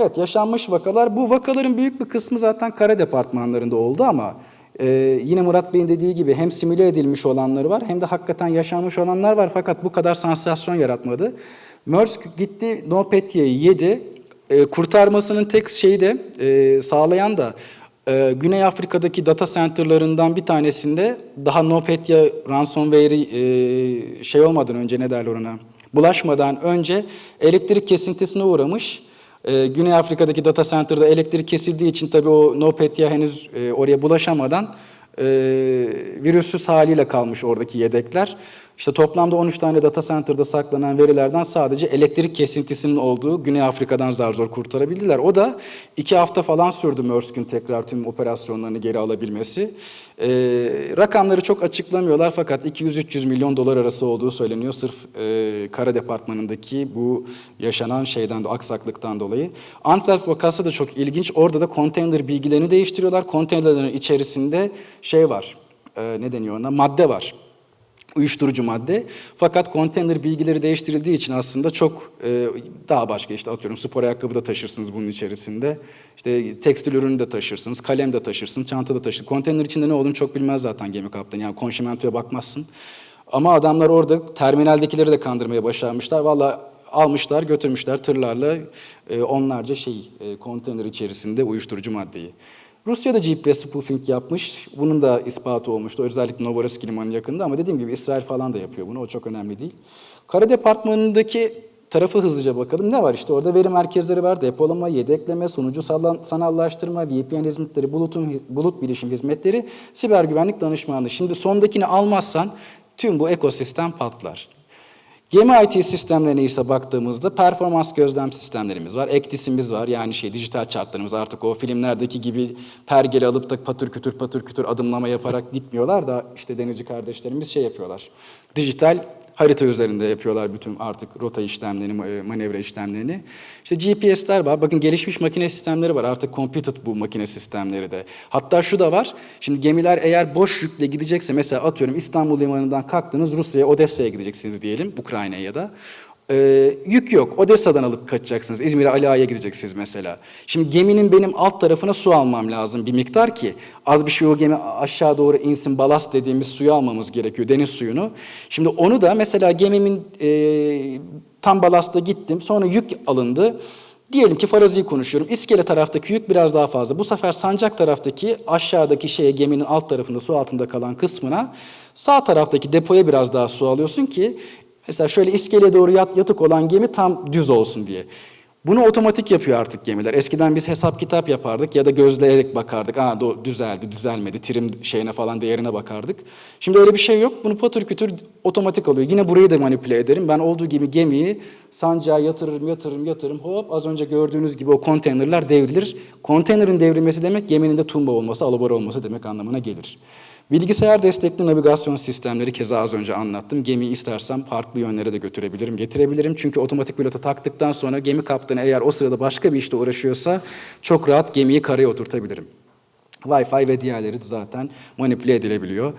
Evet yaşanmış vakalar. Bu vakaların büyük bir kısmı zaten kara departmanlarında oldu ama e, yine Murat Bey'in dediği gibi hem simüle edilmiş olanları var hem de hakikaten yaşanmış olanlar var fakat bu kadar sansasyon yaratmadı. Maersk gitti Nopetye'yi yedi. E, kurtarmasının tek şeyi de e, sağlayan da e, Güney Afrika'daki data center'larından bir tanesinde daha Nopetya ransomware'i e, şey olmadan önce ne derler ona bulaşmadan önce elektrik kesintisine uğramış. Ee, Güney Afrika'daki data center'da elektrik kesildiği için tabii o NotPetya henüz e, oraya bulaşamadan e, virüsüz haliyle kalmış oradaki yedekler. İşte toplamda 13 tane data center'da saklanan verilerden sadece elektrik kesintisinin olduğu Güney Afrika'dan zar zor kurtarabildiler. O da iki hafta falan sürdü Maersk'ün tekrar tüm operasyonlarını geri alabilmesi. Ee, rakamları çok açıklamıyorlar fakat 200-300 milyon dolar arası olduğu söyleniyor sırf e, kara departmanındaki bu yaşanan şeyden de aksaklıktan dolayı. Antwerp vakası da çok ilginç. Orada da konteyner bilgilerini değiştiriyorlar. Konteynerlerin içerisinde şey var. e, ne deniyor ona? Madde var uyuşturucu madde. Fakat konteyner bilgileri değiştirildiği için aslında çok e, daha başka işte atıyorum spor ayakkabı da taşırsınız bunun içerisinde. İşte tekstil ürünü de taşırsınız, kalem de taşırsınız, çanta da taşırsınız. Konteyner içinde ne olduğunu çok bilmez zaten gemi kaptanı. Yani konşimentoya bakmazsın. Ama adamlar orada terminaldekileri de kandırmaya başarmışlar. Valla almışlar, götürmüşler tırlarla e, onlarca şey e, konteyner içerisinde uyuşturucu maddeyi. Rusya da GPS spoofing yapmış. Bunun da ispatı olmuştu. Özellikle Novorossiysk limanı yakında ama dediğim gibi İsrail falan da yapıyor bunu. O çok önemli değil. Kara departmanındaki tarafı hızlıca bakalım. Ne var işte orada veri merkezleri var. Depolama, yedekleme, sunucu sanallaştırma, VPN hizmetleri, bulutun, bulut bilişim hizmetleri, siber güvenlik danışmanlığı. Şimdi sondakini almazsan tüm bu ekosistem patlar. Gemi IT sistemlerine ise baktığımızda performans gözlem sistemlerimiz var. Ekdisimiz var yani şey dijital chartlarımız artık o filmlerdeki gibi pergeli alıp da patır kütür patır kütür adımlama yaparak gitmiyorlar da işte denizci kardeşlerimiz şey yapıyorlar. Dijital harita üzerinde yapıyorlar bütün artık rota işlemlerini, e, manevra işlemlerini. İşte GPS'ler var. Bakın gelişmiş makine sistemleri var. Artık computed bu makine sistemleri de. Hatta şu da var. Şimdi gemiler eğer boş yükle gidecekse mesela atıyorum İstanbul limanından kalktınız Rusya'ya, Odessa'ya gideceksiniz diyelim. Ukrayna'ya ya da. Ee, yük yok. Odessa'dan alıp kaçacaksınız. İzmir'e Ali Ağa'ya gideceksiniz mesela. Şimdi geminin benim alt tarafına su almam lazım bir miktar ki az bir şey o gemi aşağı doğru insin balast dediğimiz suyu almamız gerekiyor deniz suyunu. Şimdi onu da mesela gemimin e, tam balasta gittim sonra yük alındı. Diyelim ki farazi konuşuyorum. İskele taraftaki yük biraz daha fazla. Bu sefer sancak taraftaki aşağıdaki şeye geminin alt tarafında su altında kalan kısmına sağ taraftaki depoya biraz daha su alıyorsun ki Mesela şöyle iskeleye doğru yat, yatık olan gemi tam düz olsun diye. Bunu otomatik yapıyor artık gemiler. Eskiden biz hesap kitap yapardık ya da gözleyerek bakardık. Aa düzeldi, düzelmedi, trim şeyine falan değerine bakardık. Şimdi öyle bir şey yok. Bunu patır kütür otomatik alıyor. Yine burayı da manipüle ederim. Ben olduğu gibi gemiyi sancağa yatırırım, yatırırım, yatırırım. Hop az önce gördüğünüz gibi o konteynerler devrilir. Konteynerin devrilmesi demek geminin de tumba olması, alabora olması demek anlamına gelir. Bilgisayar destekli navigasyon sistemleri keza az önce anlattım. Gemiyi istersem farklı yönlere de götürebilirim, getirebilirim. Çünkü otomatik pilota taktıktan sonra gemi kaptanı eğer o sırada başka bir işte uğraşıyorsa çok rahat gemiyi karaya oturtabilirim. Wi-Fi ve diğerleri zaten manipüle edilebiliyor.